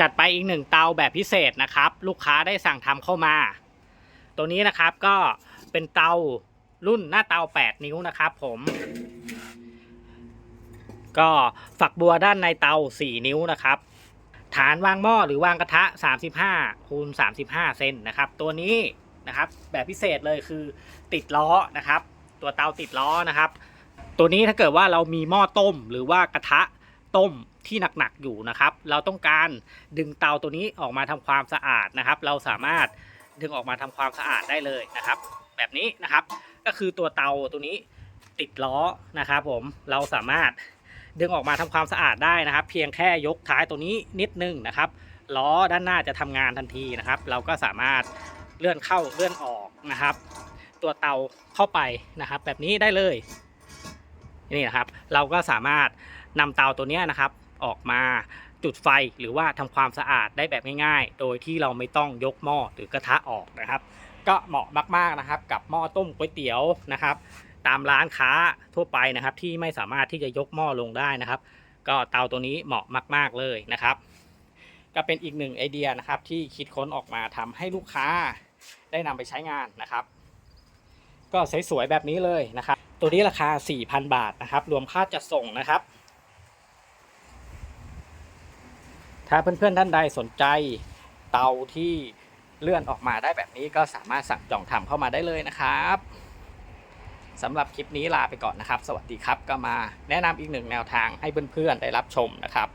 จัดไปอีกหนึ่งเตาแบบพิเศษนะครับ ลูกค้าได้สั่งทำเข้ามา ตัวนี้นะครับก็เป็นเตารุ่นหน้าเตา 8 นิ้วนะครับ ผม ก็ฝักบัวด้านในเตา 4 นิ้วนะครับ ฐานวางหม้อหรือวางกระทะ 35คูณ35 เซนนะครับ ตัวนี้นะครับ แบบพิเศษเลยคือติดล้อนะครับ ตัวเตาติดล้อนะครับ ตัวนี้ถ้าเกิดว่าเรามีหม้อต้มหรือว่ากระทะต้ม ที่หนักๆอยู่นะครับ เราต้องการดึงเตาตัวนี้ออกมาทำความสะอาดนะครับ เราสามารถดึงออกมาทำความสะอาดได้เลยนะครับ แบบนี้นะครับ ก็คือตัวเตาตัวนี้ติดล้อนะครับ ผมเราสามารถดึงออกมาทำความสะอาดได้นะครับ เพียงแค่ยกท้ายตัวนี้นิดนึงนะครับล้อด้านหน้าจะทำงานทันทีนะครับ เราก็สามารถเลื่อนเข้าเลื่อนออกนะครับ ตัวเตาเข้าไปนะครับ แบบนี้ได้เลยนี่นะครับ เราก็สามารถนำเตาตัวนี้นะครับ ออกมาจุดไฟหรือว่าทำความสะอาดได้แบบง่ายๆ โดยที่เราไม่ต้องยกหม้อหรือกระทะออกนะครับ ก็เหมาะมากๆนะครับ กับหม้อต้มก๋วยเตี๋ยวนะครับ ตามร้านค้าทั่วไปนะครับ ที่ไม่สามารถที่จะยกหม้อลงได้นะครับ ก็เตาตัวนี้เหมาะมาก ๆเลยนะครับ ก็เป็นอีกหนึ่งไอเดียนะครับ ที่คิดค้นออกมาทำให้ลูกค้าได้นำไปใช้งานนะครับ ก็สวยๆแบบนี้เลยนะครับ ตัวนี้ราคา 4,000 บาทนะครับ รวมค่าจัดส่งนะครับ ถ้าเพื่อนๆท่านใดสนใจเตาที่เลื่อนออกมาได้แบบนี้ก็สามารถสั่งจองทำเข้ามาได้เลยนะครับสำหรับคลิปนี้ลาไปก่อนนะครับ สวัสดีครับก็มาแนะนำอีกหนึ่งแนวทางให้เพื่อนๆได้รับชมนะครับ